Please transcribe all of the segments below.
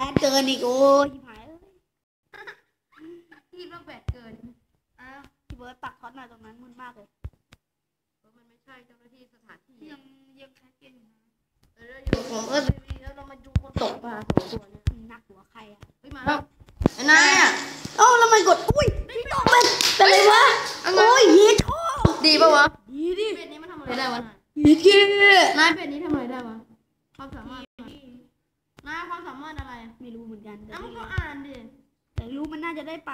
แอดเกินอีกโอ้ยชิบหายเอ้ยที่ว่าแบตเกินอ้าวพี่เบิร์ดปักท็อตหน่อยตรงนั้นมึนมากเลยเออมันไม่ใช่เจ้าหน้าที่สถานที่ยังยังแคสเกมอยู่นะเออเราอยู่ของเออทีวีแล้วเรามาดูคนตกปลาสองตัวเนี่ยหนักหัวใครอะเฮ้ยมาแล้วไอ้นายอะเอ้าแล้วมันกดอุ้ยพี่ตกเป็นเป็นไรวะโอ้ยเฮียชอบดีปะวะดีดิเป็ดนี้มันทำอะไรได้วะเฮียเก้นายเป็ดนี้ทำอะไรได้วะความสามารถนายความสามารถอะไรไม่รู้เหมือนกันแต่อ้าวมันไม่ก็อ่านดิแต่รู้มันน่าจะได้ไป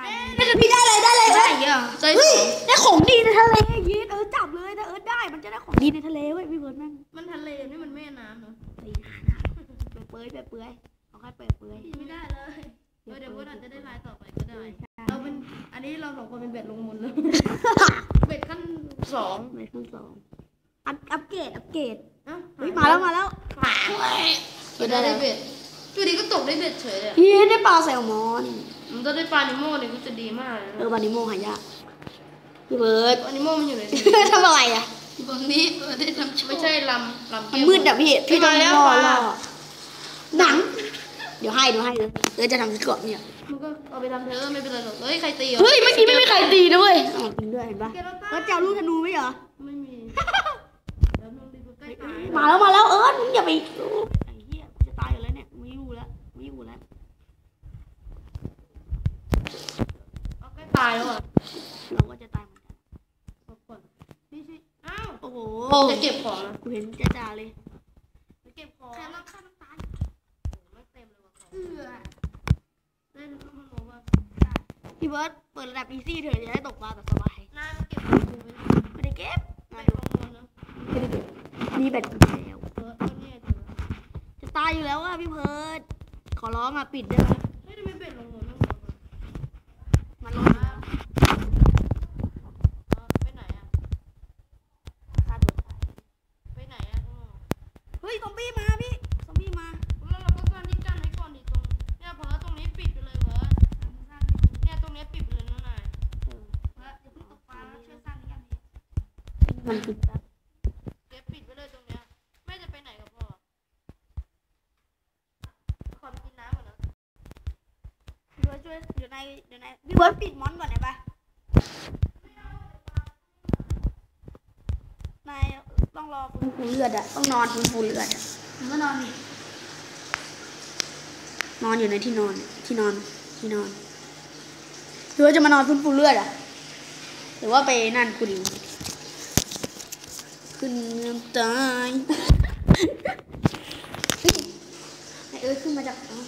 พี่ได้เลยได้เลยได้เอ้ยเยอะใจเฮ้สยองได้ของดีในทะเลเย็ดเออจับเลยถ้าเออได้มันจะได้ของดีในทะเลเว้ยพี่เบิร์ดแม่งมันทะเลนี่มันแม่น้ำเหรอไอ้ห่าน่ะเปื่อยๆเปื่อยๆเอาแค่เปื่อยเปื่อยไม่ได้เลยเออเดี๋ยวพวกอาจจะได้ลายต่อไปก็ได้เราเป็นอันนี้เราสองคนเป็นเบ็ดลงมุนแล้วเบ็ดขั้นสองในขั้นสองอัพอัปเกรดอัปเกรดเอ้าเฮ้ยมาแล้วมาแล้วเบ็ดได้เบ็ด อยู่ดีก็ตกได้เบ็ดเฉยเลยอะเฮ้ยได้ปลาแซลมอน มันต้องได้ปลานิโม่เนี่ยก็จะดีมากเลยเออนะบานิโมหายากพี่เบิร์ด ปลานิโม่มันอยู่ไหนทำอะไรอะบางนี้เออได้ทำโชว์ไม่ใช่ลำลำมันเกี้ยวมืดอะพี่ พี่ต้องมาแล้วล่อปลาล่อหนัง เดี๋ยวให้เดี๋ยวให้เลยเออจะทำชุดเกราะเนี่ย มันก็เอาไปทำเธอะไม่เป็นไรหรอกเฮ้ยใครตีหรอเฮ้ยเมื่อกี้ไม่มีใครตีนะเว้ยอ๋อจริงด้วยเห็นปะเกลต้าแล้วเจ้าลูกธนูไหมเหรอ ไม่มีเดี๋ยวมึงดีกว่าใกล้ตายมาแล้วมาแล้วเออมึงอย่าไปไอ้เหี้ยกูจะตายอยู่แล้วเนี่ยไม่อยู่แล้วไม่อยู่แล้ว เอาใกล้ตายแล้วอะ เราก็จะตายเหมือนกัน เอาก่อนนี่สิอ้าว โอ้โห จะเก็บของนะ กู เห็นจ้าจ้าเลยจะเก็บของใครมาฆ่าน้ำตาลไม่เต็มเลยว่ะของเอือได้รู้มั้งว่าพี่เบิร์ดเปิดระดับอีซี่เถอะจะได้ตกปลาแบบสบายนายมาเก็บของกูไปไม่ได้เก็บไปมาลดูงมันนะไม่ได้เก็บนี่แบตกูแล้วเออก็เนี่ยเจอจะตายอยู่แล้วอะพี่เพิร์ดขอร้องอะปิดได้ไหม มันปิดแล้วเก็บปิดไปเลยตรงเนี้ยแม่จะไปไหนกับพ่อขอไปกินน้ำก่อนนะพี่เบิร์ดช่วยเดี๋ยวนายเดี๋ยวนายพี่เบิร์ดปิดมอนก่อนได้ปะนายต้องรอฟื้นฟูเลือดอะต้องนอนฟื้นฟูเลือดอะผมก็นอนนี่นอนอยู่ในที่นอนที่นอนที่นอนพี่เบิร์ดจะมานอนฟื้นฟูเลือดอะหรือว่าไปนั่นคุณ ขึ้นน้ำตายเฮ้ยไอ้เอ้ยขึ้นมาจากอ้าว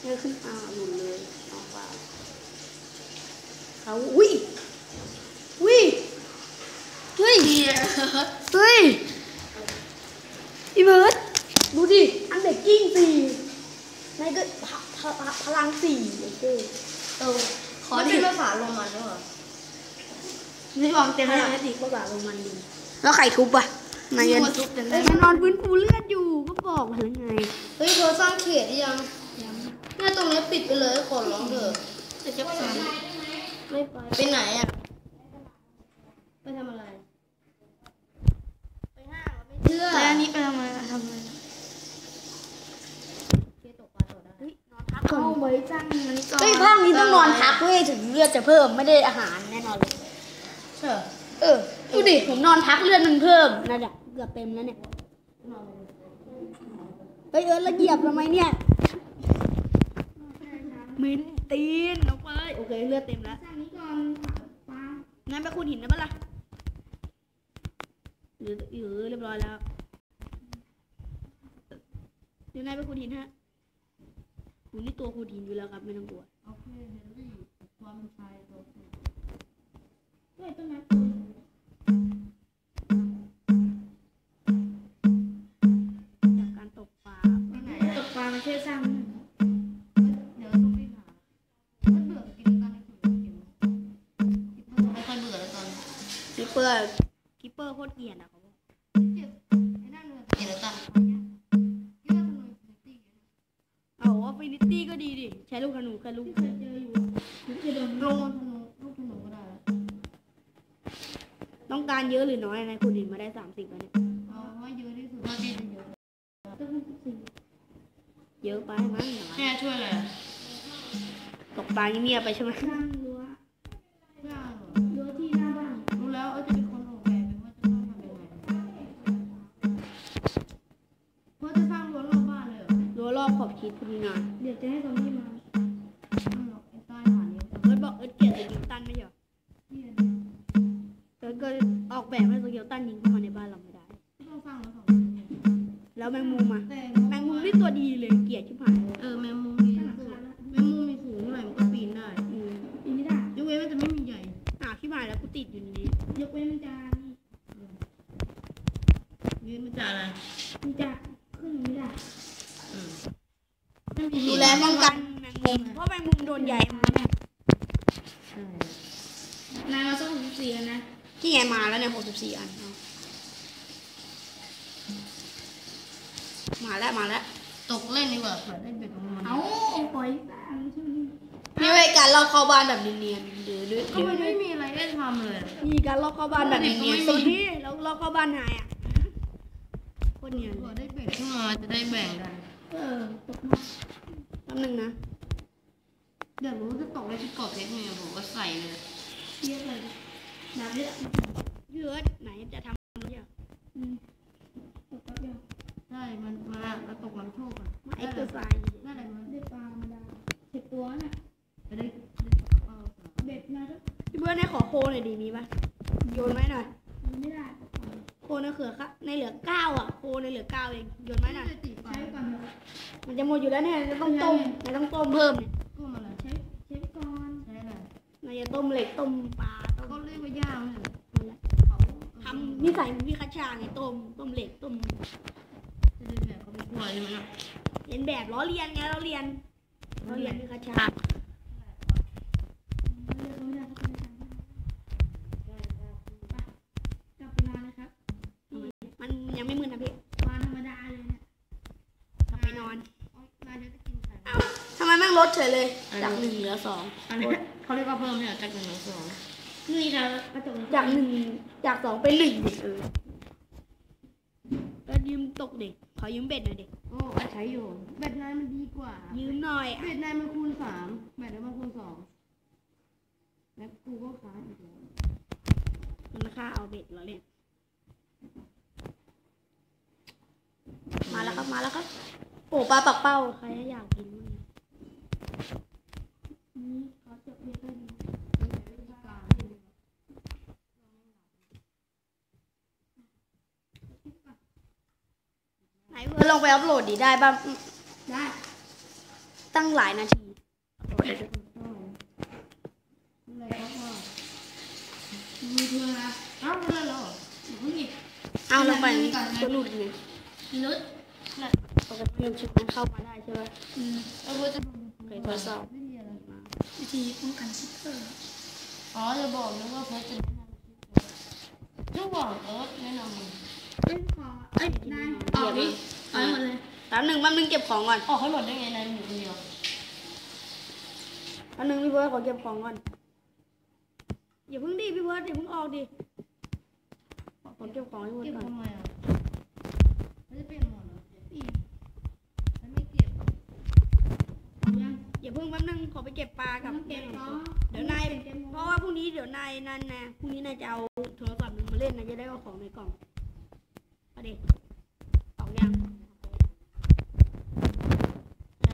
เอ้ยขึ้นอ้าวหลุดเลยน้องฟ้าเขาอุ้ยอุ้ยเฮ้ยเฮ้ยพี่เบิร์ดดูดิ อันเด็กกิ้งสี่นายก็พะพะพะพลังสี่โอเคเออขอเป็นภาษาโรมันด้วยเหรอ นี่วางเต็มแล้วนะสิก็แบบลงมันดีแล้วไข่ทุบอะนายยันทุบเต็มเลเอ้ยยมันนอนฟื้นฟูเลือดอยู่ก็บอกมาแล้วไง เฮ้ยเธอสร้างเขตหรือยังเนี่ยตรงนี้ปิดไปเลยขอร้องเถอะจะจะสอนไม่ไปไปไหนอะไปทำอะไรไปห้างเหรอไม่เชื่อแล้วอันนี้ไปทำอะไรทำอะไรเคตกปลาต่อได้เฮ้ยนอนพักเข้าไว้จ้างมันนี่ก่อนเฮ้ยภาคนี้ต้องนอนพักเว้ยถึงเลือดจะเพิ่มไม่ได้อาหารแน่นอนเลย ใช่เออ ดูดิ ผมนอนพักเลือดมันเพิ่มนะเนี่ยเกือบเต็มแล้วเนี่ยเฮ้ยเออแล้วเหยียบทำไมเนี่ยเหมินตีนลงไปโอเคเลือดเต็มแล้วงั้นไปคูณหินได้ปะล่ะหรือหรือเรียบร้อยแล้วเดี๋ยวนายไปคูณหินฮะคุณนี่ตัวคูณหินอยู่แล้วครับไม่ต้องกลัวโอเคเฮนรี่ความชายตัว เฮ้ยต้นไม้จากการตกปลาตกปลามาช่วยสร้างเดี๋ยวต้องไปหามันเบื่อกินกันในถุงกินคิดว่าไม่ค่อยเบื่อแล้วตอนนี้คิปเปอร์คิปเปอร์โคตรเกลียดอะเขาบอกเจ็บไอ้นั่นเลยกินแล้วตันคิดว่าทำไมฟิตี้เอาว่าฟินิตี้ก็ดีดิ ใช้ลูกธนูแค่ลูกเจออยู่โดนลง ต้องการเยอะหรือน้อยนายคูณหินมาได้สามสิบแล้วเนี่ยเอาไว้เยอะที่สุดเท่าที่จะเยอะต้นไม้สิบสี่เยเยอะไปมั้งหน่อยแม่ช่วยอะไรอะตกปลาเงียบๆไปใช่ไหมสร้างรั้วไม่ แบบให้สเกิลตันยิงเข้ามาในบ้านเราไม่ได้ไม่ต้องสร้างแล้วสองชั้นเนี่ยแล้วแมงมุมอะแต่แมงมุมนี่ตัวดีเลยเกลียดชิบหายเลยเออแมงมุมมีตั้งหลังสูงคาแล้วแมงมุมมีสูงเท่าไหร่มันก็ปีนได้อืมปีนี้ได้ ยกเว้นมันจะไม่มีใหญ่อ่าวชิบหายแล้วกูติดอยู่ในนี้ ยกเว้นมันจะนี่ยืนมันจะอะไรมันจะขึ้นไม่ได้อืมไม่มีดูแลป้องกันแมงมุมเพราะแมงมุมโดนใหญ่มาใช่นายเราต้องหกสิบสี่แล้วนะที่ไงมาแล้วเนี่ยหกสิบสี่อันเอา มาแล้วมาแล้วตกเล่นดีกว่าเผื่อได้เบ็ดของมันเอาปล่อยสร้างใช่ไหมนี่เป็นการลอกเข้าบ้านแบบเนียนๆหรือหรือก็มันไม่มีอะไรได้ทำเลยมีการลอกเข้าบ้านแบบเนียนๆก็ตไม่รงมีนี้แล้วลอกเข้าบ้านนายอะโคตรเนียนเผื่เลอยได้เบ็ดขึ้นมาจะได้แบ่งกัน เออตกมาแป๊บนึงนะเดี๋ยวรู้จะตกได้ที่เกาะเพชรเนี่ยผมก็ใส่เลยเยอะเลยแบบนี้พี่เอิร์ธไหนจะทำเนี่ยอืมตกแป๊บเดียว ใช่ มันมาแล้วตกน้ำโชคอะมาเอ็กซ์เซอร์ไซส์ได้อะไรมาได้ปลาธรรมดาสิบตัวน่ะจะได้ได้ปลากระเป๋าสามเบ็ดมาแล้วพี่เบิร์ดให้ขอโคหน่อยดีมีปะโยนไหมหน่อยมันไม่ได้โคในเขือค่ะในเหลือเก้าอะโคในเหลือเก้าเองโยนไหมหน่อยได้ตีปลาใช้ไปก่อนเถอะมันจะหมดอยู่แล้วเนี่ยจะต้องต้มจะต้องต้มเพิ่มเนี่ยก็มาอะไรใช้ใช้ไปก่อนใช้อะไรนายจะต้มเหล็กต้มปลาต้มก็เรียกว่าย่างเลยอะไรเขาทำนิสัยเหมือนพี่คัชชาไงต้มต้มเหล็กต้มจะ ได้แบบเขาไปคั่วใช่ไหมล่ะเรียนแบบล้อเรียนไงเราเรียนเราเรียนพี่คัชชาเลือกไม่ได้ก็ไม่ได้กลับไปนอนนะครับมันยังไม่มึนนะพี่ปลาธรรมดาเลยเนี่ยกลับไปนอนนายจะกินไข่เอ้าทำไมแม่งลดเฉยเลย จากหนึ่งเหลือสองอันนี้เขาเรียกว่าเพิ่มเนี่ยจากหนึ่งถึงสองนี่เรากระจกจากหนึ่งจากสองเป็นหนึ่งดิเออแล้วยืมตกเด็ก ขอยืมเบ็ดหน่อยเด็กโอ้อาใช้อยู่แบตนายมันดีกว่า ยืมหน่อยแบตนายมันคูณสามแบตนายมันคูณสองแล้วกูก็ค้างอีกแล้วมันค่าเอาเบ็ดเหรอเนี่ยมาแล้วครับมาแล้วครับโอ้ปลาปักเป้าใครอยากกินบ้างเนี่ย นี่ขอจบเพียงเท่านี้ มันใช้วิธีการที่ดี ไหนเพื่ องไปอัพโหลดดีได้บ้างได้ตั้งหลายนาทีเอนละเอ้าไม่ได้แล้วเหรออย่าเพิ่งหยิบเอาลงไปตัวหลุดไงลึกปกติชิปมันเข้ามาได้ใช่ไหมอืมเออว่าจะเคยทดสอบวิธีป้องกันซิปเปอร์อ๋อจะบอกนึกว่าเพิร์จะแนะนำจะบอกเอิร์ธแนะนำมึงเอ้ยขอเอ้ยนายออกดิ ออกหมดเลยแป๊บหนึ่งแป๊บหนึ่งเก็บของก่อนอ๋อเขาหลดได้ไงนายอยู่คนเดียวแป๊บหนึ่งพี่เบิร์ดขอเก็บของก่อนอย่าเพิ่งดิพี่เบิร์ดอย่าเพิ่งออกดิขอเก็บของให้หมดเก็บก่อนทำไมอะไม่ได้เปลี่ยนหมดเหรออีกแล้วไม่เก็บเอายังอย่าเพิ่งแป๊บหนึงขอไปเก็บปลากับเก็บต่อเดี๋ยวนายเพราะว่าพรุ่งนี้เดี๋ยวนายนั่นนะพรุ่งนี้นายจะเอาโทรศัพท์มึงมาเล่นนายจะได้เอาของในกล่องเอาดิ